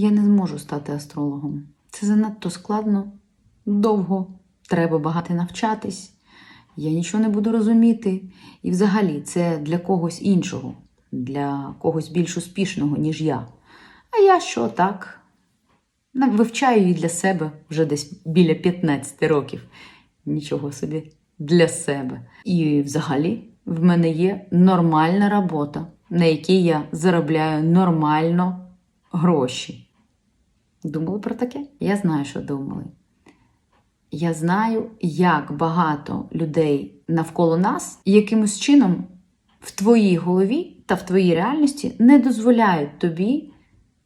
я не зможу стати астрологом. Це занадто складно, довго, треба багато навчатись, я нічого не буду розуміти. І взагалі це для когось іншого, для когось більш успішного, ніж я. А я що так? Вивчаю її для себе вже десь біля 15 років. Нічого собі для себе. І взагалі в мене є нормальна робота, на якій я заробляю нормально гроші. Думали про таке? Я знаю, що думали. Я знаю, як багато людей навколо нас якимось чином в твоїй голові та в твоїй реальності не дозволяють тобі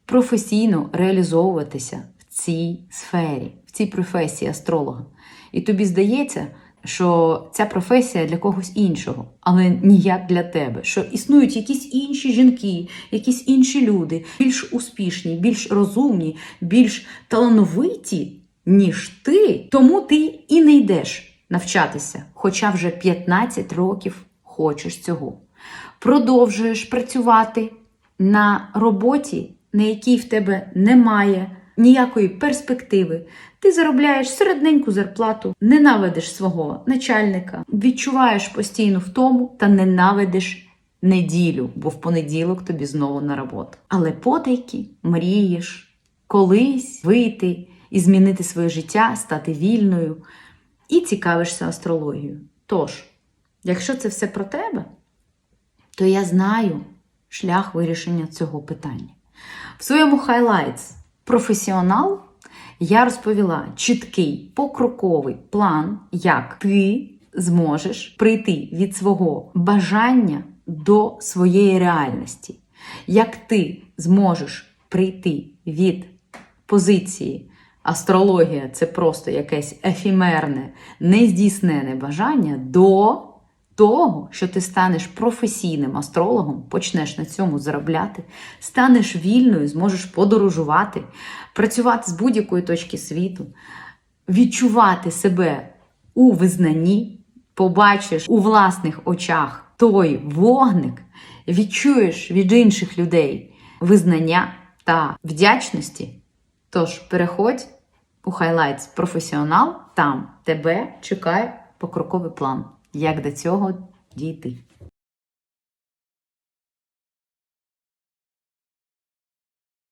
професійно реалізовуватися в цій сфері, в цій професії астролога. І тобі здається, що ця професія для когось іншого, але ніяк для тебе. Що існують якісь інші жінки, якісь інші люди, більш успішні, більш розумні, більш талановиті, ніж ти, тому ти і не йдеш навчатися, хоча вже 15 років хочеш цього. Продовжуєш працювати на роботі, на якій в тебе немає ніякої перспективи. Ти заробляєш середненьку зарплату, ненавидиш свого начальника, відчуваєш постійну втому та ненавидиш неділю, бо в понеділок тобі знову на роботу. Але потайки мрієш колись вийти і змінити своє життя, стати вільною і цікавишся астрологією. Тож, якщо це все про тебе, то я знаю шлях вирішення цього питання. В своєму Highlights професіонал я розповіла чіткий покроковий план, як ти зможеш прийти від свого бажання до своєї реальності, як ти зможеш прийти від позиції астрологія це просто якесь ефімерне, нездійснене бажання до того, що ти станеш професійним астрологом, почнеш на цьому заробляти, станеш вільною, зможеш подорожувати, працювати з будь-якої точки світу, відчувати себе у визнанні, побачиш у власних очах той вогник, відчуєш від інших людей визнання та вдячності. Тож переходь у Highlights професіонал, там тебе чекає покроковий план, як до цього дійти.